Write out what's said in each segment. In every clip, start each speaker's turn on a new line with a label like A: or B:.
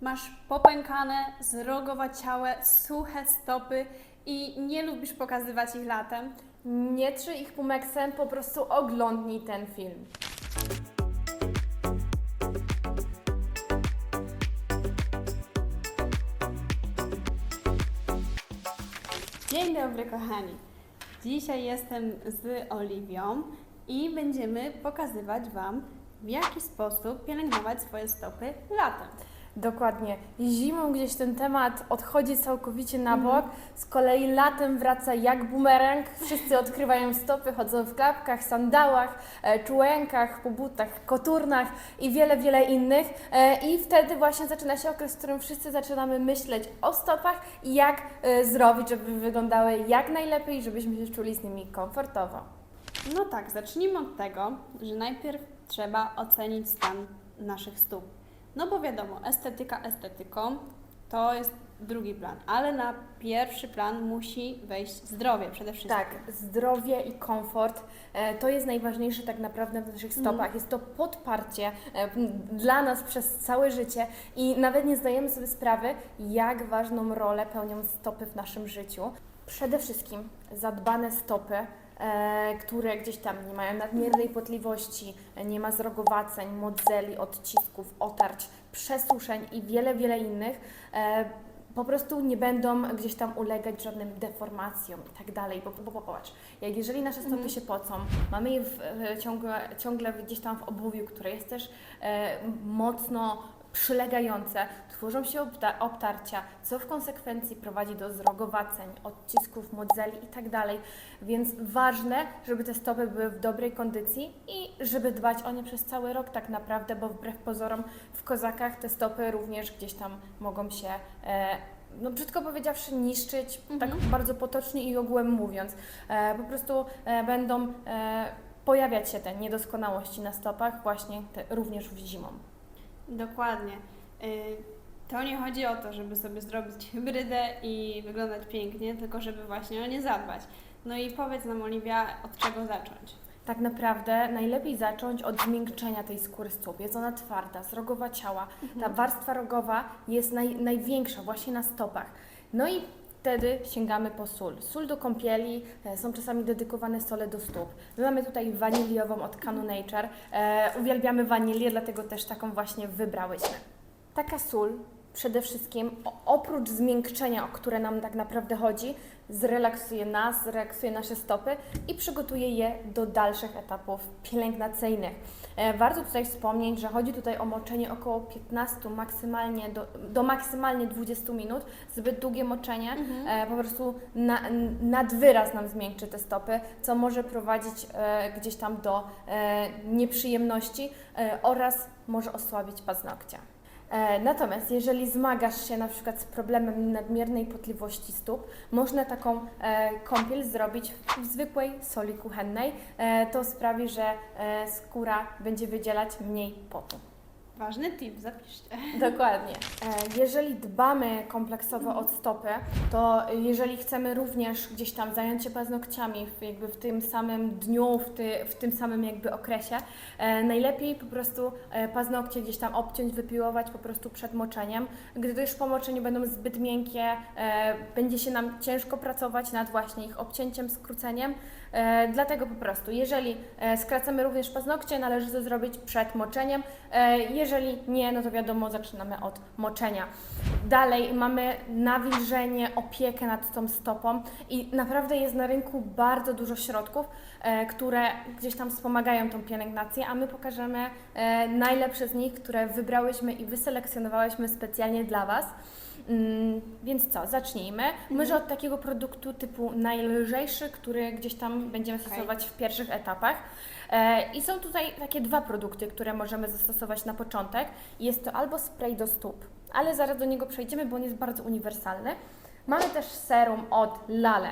A: Masz popękane, zrogowaciałe, suche stopy i nie lubisz pokazywać ich latem?
B: Nie trzyj ich pumeksem, po prostu oglądnij ten film.
A: Dzień dobry kochani. Dzisiaj jestem z Oliwią i będziemy pokazywać Wam, w jaki sposób pielęgnować swoje stopy latem.
B: Dokładnie. Zimą gdzieś ten temat odchodzi całkowicie na bok, z kolei latem wraca jak bumerang. Wszyscy odkrywają stopy, chodzą w klapkach, sandałach, e, czułenkach, po butach, koturnach i wiele, wiele innych. E, I wtedy właśnie zaczyna się okres, w którym wszyscy zaczynamy myśleć o stopach i jak e, zrobić, żeby wyglądały jak najlepiej, żebyśmy się czuli z nimi komfortowo.
A: No tak, zacznijmy od tego, że najpierw trzeba ocenić stan naszych stóp. No bo wiadomo, estetyka estetyką to jest drugi plan, ale na pierwszy plan musi wejść zdrowie przede wszystkim.
B: Tak, zdrowie i komfort e, to jest najważniejsze tak naprawdę w naszych stopach. Jest to podparcie e, dla nas przez całe życie i nawet nie zdajemy sobie sprawy, jak ważną rolę pełnią stopy w naszym życiu. Przede wszystkim zadbane stopy, które gdzieś tam nie mają nadmiernej potliwości, e, nie ma zrogowaceń, modzeli, odcisków, otarć, przesuszeń i wiele, wiele innych. E, po prostu nie będą gdzieś tam ulegać żadnym deformacjom i tak dalej, bo, bo popatrz, jak jeżeli nasze stopy
A: Mhm.
B: się pocą, mamy je w, e, ciągle, ciągle gdzieś tam w obuwiu, które jest też e, mocno przylegające, tworzą się obta- obtarcia, co w konsekwencji prowadzi do zrogowaceń, odcisków, modzeli i tak. Więc ważne, żeby te stopy były w dobrej kondycji i żeby dbać o nie przez cały rok tak naprawdę, bo wbrew pozorom w kozakach te stopy również gdzieś tam mogą się, e, no brzydko powiedziawszy, niszczyć, tak
A: Mhm.
B: bardzo potocznie i ogółem mówiąc. E, po prostu e, będą e, pojawiać się te niedoskonałości na stopach właśnie te, również w zimą.
A: Dokładnie. Y, To nie chodzi o to, żeby sobie zrobić hybrydę i wyglądać pięknie, tylko żeby właśnie o nie zadbać. No i powiedz nam, Oliwia, od czego zacząć?
B: Tak naprawdę najlepiej zacząć od zmiękczenia tej skóry stóp. Jest ona twarda, zrogowa ciała. Ta warstwa rogowa jest naj, największa właśnie na stopach. No i wtedy sięgamy po sól. Sól do kąpieli, e, są czasami dedykowane sole do stóp. My mamy tutaj waniliową od Canu Nature. E, uwielbiamy wanilię, dlatego też taką właśnie wybrałyśmy. Taka sól przede wszystkim oprócz zmiękczenia, o które nam tak naprawdę chodzi, zrelaksuje nas, zrelaksuje nasze stopy i przygotuje je do dalszych etapów pielęgnacyjnych. E, warto tutaj wspomnieć, że chodzi tutaj o moczenie około 15 maksymalnie do, do maksymalnie 20 minut. Zbyt długie moczenie e, po prostu na, nad wyraz nam zmiękczy te stopy, co może prowadzić e, gdzieś tam do nieprzyjemności oraz może osłabić paznokcie. E, Natomiast jeżeli zmagasz się na przykład z problemem nadmiernej potliwości stóp, można taką e, kąpiel zrobić w zwykłej soli kuchennej. E, to sprawi, że skóra będzie wydzielać mniej potu.
A: Ważny tip, zapiszcie.
B: Dokładnie. E, Jeżeli dbamy kompleksowo o stopy, to jeżeli chcemy również gdzieś tam zająć się paznokciami w, jakby w tym samym dniu, w, ty, w tym samym jakby okresie, e, najlepiej po prostu e, paznokcie gdzieś tam obciąć, wypiłować po prostu przed moczeniem. Gdyż po moczeniu będą zbyt miękkie, będzie się nam ciężko pracować nad właśnie ich obcięciem, skróceniem. Dlatego po prostu, jeżeli skracamy również paznokcie, należy to zrobić przed moczeniem. E, jeżeli nie, no to wiadomo, zaczynamy od moczenia. Dalej mamy nawilżenie, opiekę nad tą stopą i naprawdę jest na rynku bardzo dużo środków, e, które gdzieś tam wspomagają tą pielęgnację, a my pokażemy e, najlepsze z nich, które wybrałyśmy i wyselekcjonowałyśmy specjalnie dla Was. Mm, więc co, zacznijmy. Może od takiego produktu typu najlżejszy, który gdzieś tam będziemy
A: Okej.
B: stosować w pierwszych etapach. E, I są tutaj takie dwa produkty, które możemy zastosować na początek. Jest to albo spray do stóp, ale zaraz do niego przejdziemy, bo on jest bardzo uniwersalny. Mamy też serum od Lale.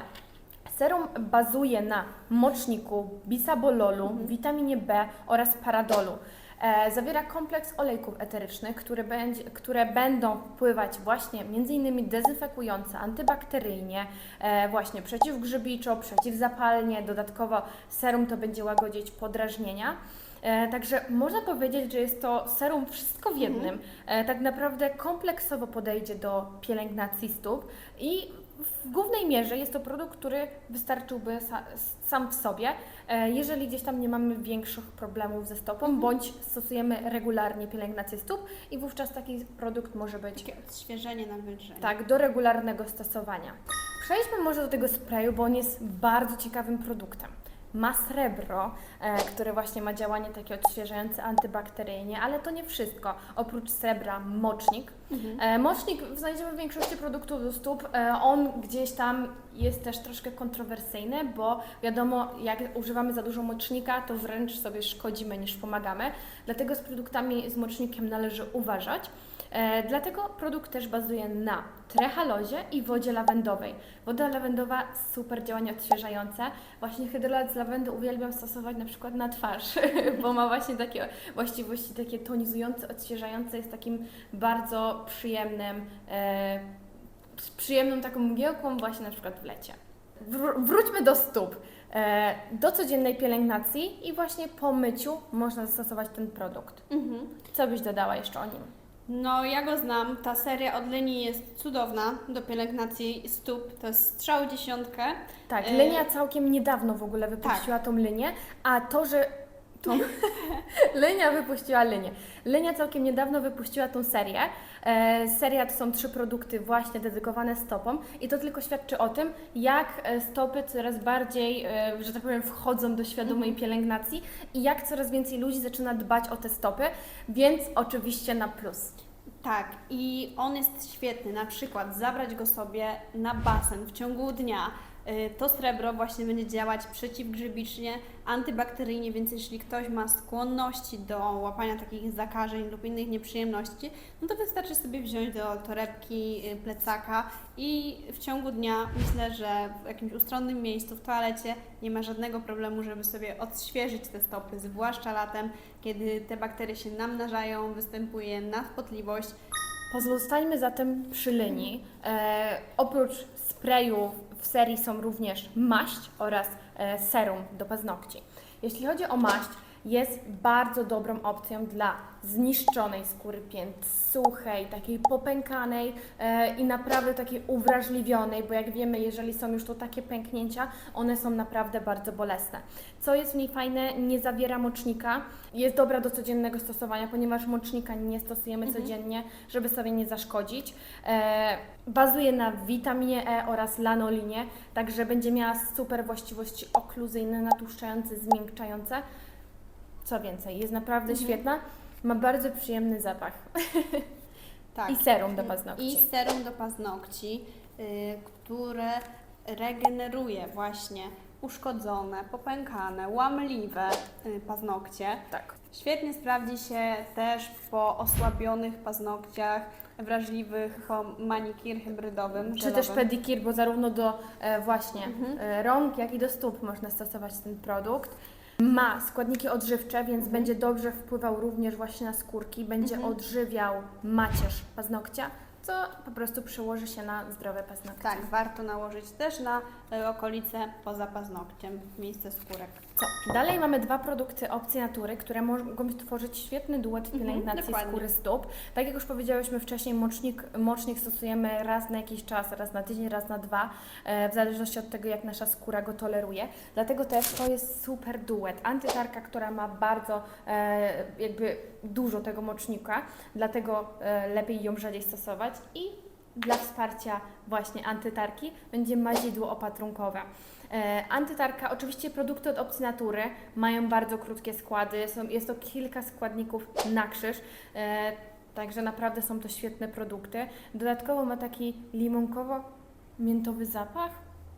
B: Serum bazuje na moczniku, bisabololu, witaminie B oraz paradolu. E, zawiera kompleks olejków eterycznych, które, będzie, które będą wpływać właśnie m.in. dezynfekująco, antybakteryjnie, e, właśnie przeciwgrzybiczo, przeciwzapalnie. Dodatkowo serum to będzie łagodzić podrażnienia. E, także można powiedzieć, że jest to serum wszystko w jednym. E, tak naprawdę kompleksowo podejdzie do pielęgnacji stóp i w głównej mierze jest to produkt, który wystarczyłby sa, sam w sobie, e, jeżeli gdzieś tam nie mamy większych problemów ze stopą, bądź stosujemy regularnie pielęgnację stóp i wówczas taki produkt może być
A: Takie odświeżenie, nawilżenie.
B: tak, do regularnego stosowania. Przejdźmy może do tego sprayu, bo on jest bardzo ciekawym produktem. Ma srebro, e, które właśnie ma działanie takie odświeżające antybakteryjnie, ale to nie wszystko. Oprócz srebra mocznik. E, mocznik znajdziemy w większości produktów do stóp. E, on gdzieś tam jest też troszkę kontrowersyjny, bo wiadomo, jak używamy za dużo mocznika, to wręcz sobie szkodzimy niż pomagamy. Dlatego z produktami z mocznikiem należy uważać. E, dlatego produkt też bazuje na trehalozie i wodzie lawendowej. Woda lawendowa super działanie odświeżające. Właśnie hydrolat z lawendy uwielbiam stosować na przykład na twarz, bo ma właśnie takie właściwości takie tonizujące, odświeżające. Jest takim bardzo przyjemnym, e, z przyjemną taką mgiełką właśnie na przykład w lecie. Wró- wróćmy do stóp. E, do codziennej pielęgnacji i właśnie po myciu można zastosować ten produkt.
A: Mhm.
B: Co byś dodała jeszcze o nim?
A: No, ja go znam. Ta seria od linii jest cudowna do pielęgnacji stóp. To jest strzał dziesiątkę.
B: Tak,
A: E,
B: Lenia całkiem niedawno w ogóle wypuściła tą linię, a to, że tą... Lenia wypuściła linię. Lenia całkiem niedawno wypuściła tą serię. E, seria to są trzy produkty właśnie dedykowane stopom i to tylko świadczy o tym, jak e, stopy coraz bardziej, e, że tak powiem, wchodzą do świadomej pielęgnacji i jak coraz więcej ludzi zaczyna dbać o te stopy, więc oczywiście na plus.
A: Tak, i on jest świetny. Na przykład zabrać go sobie na basen w ciągu dnia. Y, To srebro właśnie będzie działać przeciwgrzybicznie, antybakteryjnie, więc jeśli ktoś ma skłonności do łapania takich zakażeń lub innych nieprzyjemności, no to wystarczy sobie wziąć do torebki, y, plecaka i w ciągu dnia myślę, że w jakimś ustronnym miejscu, w toalecie nie ma żadnego problemu, żeby sobie odświeżyć te stopy, zwłaszcza latem, kiedy te bakterie się namnażają, występuje nadpotliwość.
B: Pozostańmy zatem przy linii. E, oprócz sprayu w serii są również maść oraz e, serum do paznokci. Jeśli chodzi o maść, jest bardzo dobrą opcją dla zniszczonej skóry pięt, suchej, takiej popękanej e, i naprawdę takiej uwrażliwionej, bo jak wiemy, jeżeli są już to takie pęknięcia, one są naprawdę bardzo bolesne. Co jest w niej fajne, nie zawiera mocznika, jest dobra do codziennego stosowania, ponieważ mocznika nie stosujemy codziennie, żeby sobie nie zaszkodzić. E, bazuje na witaminie E oraz lanolinie, także będzie miała super właściwości okluzyjne, natłuszczające, zmiękczające. Co więcej, jest naprawdę
A: Mhm.
B: świetna, ma bardzo przyjemny zapach.
A: Tak.
B: I serum do paznokci.
A: I serum do paznokci, y, które regeneruje właśnie uszkodzone, popękane, łamliwe y, paznokcie.
B: Tak.
A: Świetnie sprawdzi się też po osłabionych paznokciach, wrażliwych po manikir hybrydowym.
B: Czy też
A: żelowym.
B: pedikir, bo zarówno do e, właśnie
A: Mhm.
B: e, rąk, jak i do stóp można stosować ten produkt. Ma składniki odżywcze, więc będzie dobrze wpływał również właśnie na skórki, będzie
A: Mhm.
B: odżywiał macierz paznokcia, co po prostu przełoży się na zdrowe paznokcie.
A: Tak, warto nałożyć też na y, okolice poza paznokciem, w miejsce skórek.
B: Co? Dalej mamy dwa produkty opcji natury, które mogą tworzyć świetny duet w
A: Mhm,
B: pielęgnacji
A: dokładnie.
B: skóry stóp. Tak jak już powiedziałyśmy wcześniej, mocznik, mocznik stosujemy raz na jakiś czas, raz na tydzień, raz na dwa, e, w zależności od tego, jak nasza skóra go toleruje. Dlatego też to jest super duet. Antytarka, która ma bardzo e, jakby dużo tego mocznika, dlatego e, lepiej ją rzadziej stosować i dla wsparcia właśnie antytarki będzie mazidło opatrunkowe. E, antytarka, oczywiście produkty od opcji natury mają bardzo krótkie składy, są, jest to kilka składników na krzyż, e, także naprawdę są to świetne produkty. Dodatkowo ma taki limonkowo-miętowy zapach,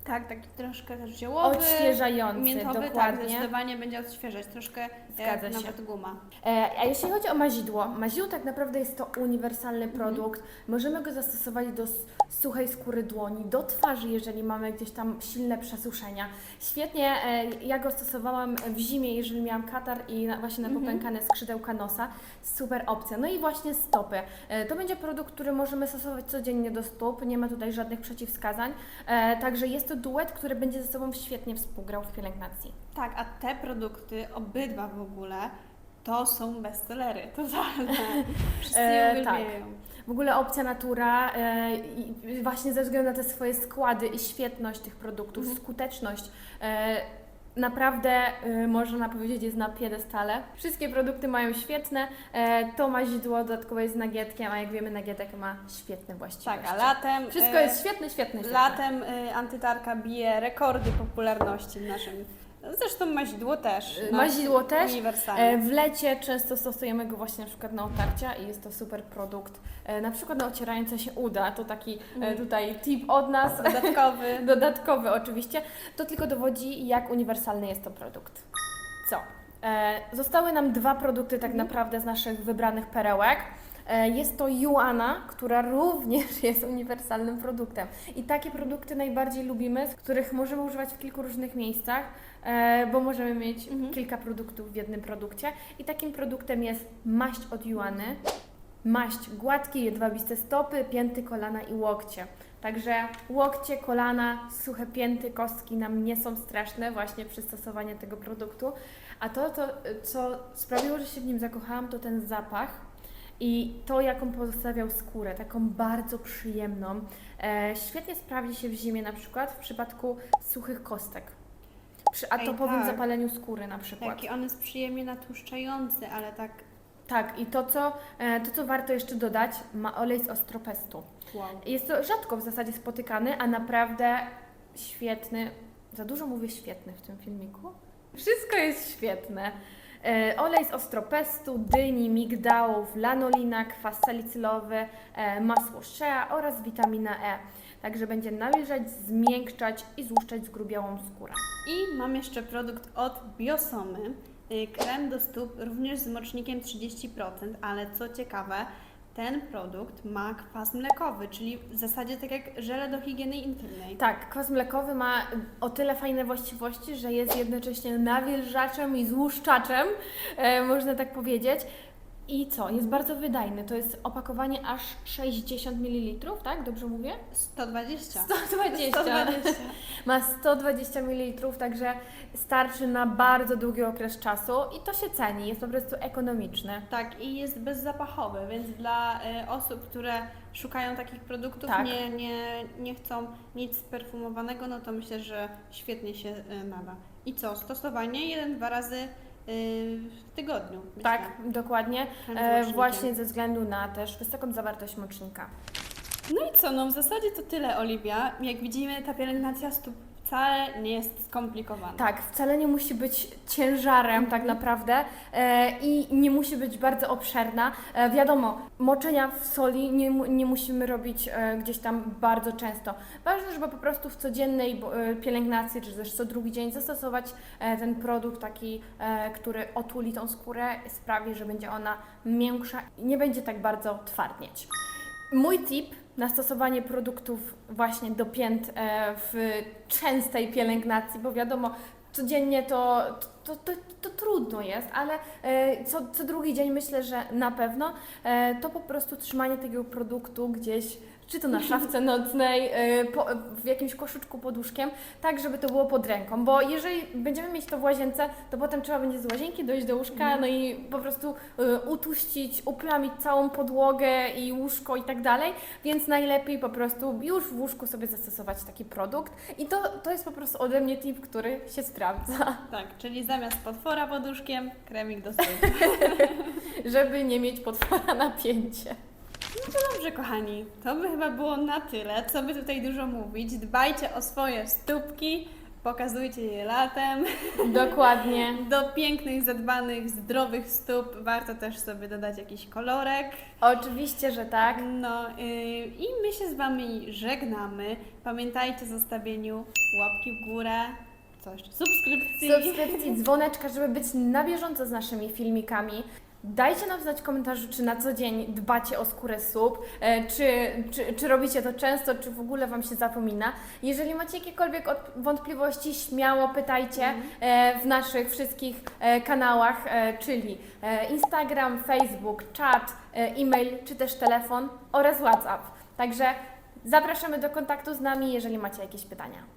A: Tak, taki troszkę też ziołowy.
B: odświeżający,
A: Miętowy, tak,
B: dokładnie.
A: zdecydowanie będzie odświeżać, troszkę
B: Zgadza
A: jak
B: się.
A: nawet guma.
B: E, a jeśli chodzi o mazidło, mazidło tak naprawdę jest to uniwersalny
A: Mhm.
B: produkt. Możemy go zastosować do s- suchej skóry dłoni, do twarzy, jeżeli mamy gdzieś tam silne przesuszenia. Świetnie, e, ja go stosowałam w zimie, jeżeli miałam katar i na, właśnie na
A: Mhm.
B: popękane skrzydełka nosa. Super opcja. No i właśnie stopy. E, to będzie produkt, który możemy stosować codziennie do stóp, nie ma tutaj żadnych przeciwwskazań. E, także jest to duet, który będzie ze sobą świetnie współgrał w pielęgnacji.
A: Tak, a te produkty, obydwa w ogóle, to są bestsellery, totalne. Wszyscy
B: E,
A: je
B: tak.
A: uwielbiają.
B: W ogóle opcja natura e, i właśnie ze względu na te swoje składy i świetność tych produktów,
A: Mhm.
B: skuteczność. E, Naprawdę e, można powiedzieć jest na piedestale. Wszystkie produkty mają świetne. E, to mazidło dodatkowo jest nagietkiem, a jak wiemy nagietek ma świetne właściwości.
A: Tak, a latem...
B: Wszystko
A: e,
B: jest świetne, świetne, świetne.
A: Latem y, antytarka bije rekordy popularności w naszym. Zresztą mazidło też.
B: Y,
A: no,
B: mazidło też.
A: Uniwersalne.
B: E, W lecie często stosujemy go właśnie na przykład na otarcia i jest to super produkt. E, Na przykład na ocierające się uda, to taki e,
A: Mhm.
B: tutaj tip od nas,
A: Dodatkowy.
B: dodatkowy oczywiście. To tylko dowodzi, jak uniwersalny jest to produkt. Co? Zostały nam dwa produkty tak
A: Mhm.
B: naprawdę z naszych wybranych perełek. E, Jest to Juana, która również jest uniwersalnym produktem. I takie produkty najbardziej lubimy, z których możemy używać w kilku różnych miejscach, e, bo możemy mieć
A: Mhm.
B: kilka produktów w jednym produkcie. I takim produktem jest maść od Juany. Maść gładkie, jedwabiste stopy, pięty, kolana i łokcie. Także łokcie, kolana, suche pięty, kostki nam nie są straszne właśnie przy stosowaniu tego produktu. A to, to, co sprawiło, że się w nim zakochałam, to ten zapach i to, jaką pozostawiał skórę, taką bardzo przyjemną. E, świetnie sprawdzi się w zimie na przykład w przypadku suchych kostek. Przy atopowym
A: tak.
B: zapaleniu skóry na przykład.
A: Taki on jest przyjemnie natłuszczający, ale tak
B: Tak, i to co, e, to, co warto jeszcze dodać, ma olej z ostropestu.
A: wow.
B: Jest to rzadko w zasadzie spotykany, a naprawdę świetny. Za dużo mówię świetny w tym filmiku. Wszystko jest świetne. E, olej z ostropestu, dyni, migdałów, lanolina, kwas salicylowy, e, masło shea oraz witamina E. Także będzie nawilżać, zmiękczać i złuszczać zgrubiałą skórę.
A: I mam jeszcze produkt od Biosomy. y, Krem do stóp również z mocznikiem 30%, ale co ciekawe, ten produkt ma kwas mlekowy, czyli w zasadzie tak jak żele do higieny intymnej.
B: Tak, kwas mlekowy ma o tyle fajne właściwości, że jest jednocześnie nawilżaczem i złuszczaczem, e, można tak powiedzieć. I co? Jest bardzo wydajny. To jest opakowanie aż 60 ml, tak? Dobrze mówię?
A: 120.
B: 120.
A: 120.
B: Ma 120 ml, także starczy na bardzo długi okres czasu i to się ceni. Jest po prostu ekonomiczny.
A: Tak, i jest bezzapachowy, więc dla y, osób, które szukają takich produktów,
B: Tak.
A: nie, nie, nie chcą nic perfumowanego, no to myślę, że świetnie się y, nada. I co? Stosowanie jeden-dwa razy w tygodniu. myślę.
B: Tak, dokładnie. E, właśnie ze względu na też wysoką zawartość mocznika.
A: No i co, no w zasadzie to tyle, Oliwia. Jak widzimy, ta pielęgnacja stóp wcale nie jest skomplikowana.
B: Tak, wcale nie musi być ciężarem tak naprawdę e, i nie musi być bardzo obszerna. E, wiadomo, moczenia w soli nie, mu- nie musimy robić e, gdzieś tam bardzo często. Ważne, żeby po prostu w codziennej bo- e, pielęgnacji, czy też co drugi dzień zastosować e, ten produkt taki, e, który otuli tą skórę, sprawi, że będzie ona miększa i nie będzie tak bardzo twardnieć. Mój tip na stosowanie produktów właśnie do pięt e, w częstej pielęgnacji, bo wiadomo, codziennie to, to, to, to trudno jest, ale e, co, co drugi dzień myślę, że na pewno e, to po prostu trzymanie tego produktu gdzieś, czy to na szafce nocnej, e, po, w jakimś koszyczku pod łóżkiem, tak żeby to było pod ręką, bo jeżeli będziemy mieć to w łazience, to potem trzeba będzie z łazienki dojść do łóżka, no i po prostu utuścić, uplamić całą podłogę i łóżko i tak dalej, więc najlepiej po prostu już w łóżku sobie zastosować taki produkt i to, to jest po prostu ode mnie tip, który się sprawdza,
A: Tak, czyli zamiast potwora pod łóżkiem, kremik do stóp.
B: żeby nie mieć potwora napięcie.
A: Dobrze, kochani, to by chyba było na tyle. Co by tutaj dużo mówić? Dbajcie o swoje stópki, pokazujcie je latem.
B: Dokładnie.
A: Do pięknych, zadbanych, zdrowych stóp warto też sobie dodać jakiś kolorek.
B: Oczywiście, że tak.
A: No yy, i my się z Wami żegnamy. Pamiętajcie o zostawieniu łapki w górę, co jeszcze, subskrypcji.
B: Subskrypcji, dzwoneczka, żeby być na bieżąco z naszymi filmikami. Dajcie nam znać w komentarzu, czy na co dzień dbacie o skórę stóp, e, czy, czy, czy robicie to często, czy w ogóle Wam się zapomina. Jeżeli macie jakiekolwiek wątpliwości, śmiało pytajcie e, w naszych wszystkich e, kanałach, czyli Instagram, Facebook, czat, e-mail, czy też telefon oraz WhatsApp. Także zapraszamy do kontaktu z nami, jeżeli macie jakieś pytania.